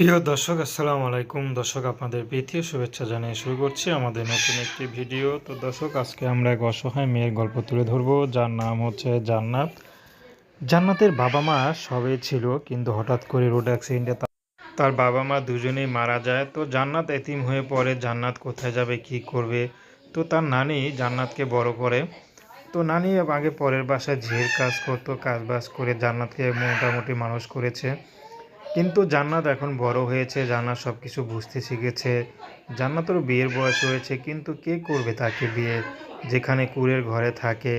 প্রিয় দর্শক, আসসালামু আলাইকুম। দর্শক, আপনাদের প্রীতীয় শুভেচ্ছা জানিয়ে শুরু করছি আমাদের নতুন একটি ভিডিও। তো দর্শক, আজকে আমরা এক অসহায় মেয়ের গল্প তুলে ধরবো। যার নাম হচ্ছে জান্নাত। জান্নাতের বাবা মা সবে ছিল, কিন্তু হঠাৎ করে রোড অ্যাক্সিডেন্টে তার বাবা মা দুজনেই মারা যায়। তো জান্নাত এতিম হয়ে পড়ে, জান্নাত কোথায় যাবে, কি করবে? তো তার নানি জান্নাতকে বড় করে। তো নানি আগে পরের বাসায় ঝির কাজ করতো কাজ বাজ করে জান্নাতকে মোটামুটি মানুষ করেছে। কিন্তু জান্নাত এখন বড় হয়েছে, জান্নাত সব কিছু বুঝতে শিখেছে। জান্নাতেরও বিয়ের বয়স হয়েছে, কিন্তু কে করবে তাকে বিয়ে? যেখানে কুড়ের ঘরে থাকে,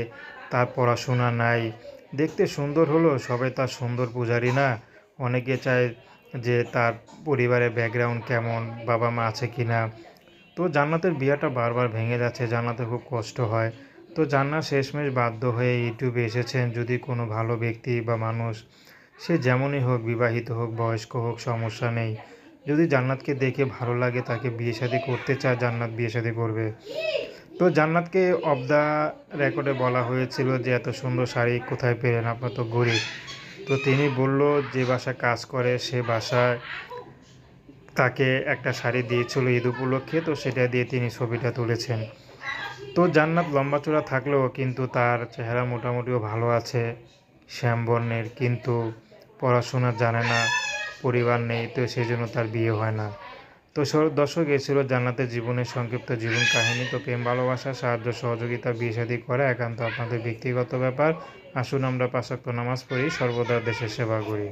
তার পড়াশোনা নাই। দেখতে সুন্দর হলো সবাই তার সুন্দর পূজারি না। অনেকে চায় যে তার পরিবারের ব্যাকগ্রাউন্ড কেমন, বাবা মা আছে কি না তো জান্নাতের বিয়েটা বারবার ভেঙে যাচ্ছে জান্নাতের খুব কষ্ট হয়। তো জান্নাত শেষমেশ বাধ্য হয়ে ইউটিউবে এসেছেন, যদি কোনো ভালো ব্যক্তি বা মানুষ সে যেমনই হোক, বিবাহিত হোক, বয়স্ক হোক, সমস্যা নেই। যদি জান্নাতকে দেখে ভালো লাগে, তাকে বিয়ে শাদী করতে চায়, জান্নাত বিয়ে শাদী করবে। তো জান্নাতকে অফ দ্য রেকর্ডে বলা হয়েছিল যে, এত সুন্দর শাড়ি কোথায় পেলেন? আপনার তো গরিব। তো তিনি বলল, যে বাসা কাজ করে, সে বাসায় তাকে একটা শাড়ি দিয়েছিল ঈদ উপলক্ষে, তো সেটা দিয়ে তিনি ছবিটা তুলেছেন। তো জান্নাত লম্বা চূড়া থাকলেও কিন্তু তার চেহারা মোটামুটিও ভালো আছে, শ্যামবর্ণের, কিন্তু পড়াশোনা জানে না, পরিবার নেই, তো সেই জন্য তার বিয়ে হয় না। তো দর্শক, এ ছিল জান্নাতের জীবনের সংক্ষিপ্ত জীবন কাহিনী। তো প্রেম, ভালোবাসা, সাহায্য, সহযোগিতা, বিয়ে শাদী করা একান্ত আপনাদের ব্যক্তিগত ব্যাপার। আসুন আমরা পাশাক্ত নামাজ পড়ি, সর্বদা দেশের সেবা করি।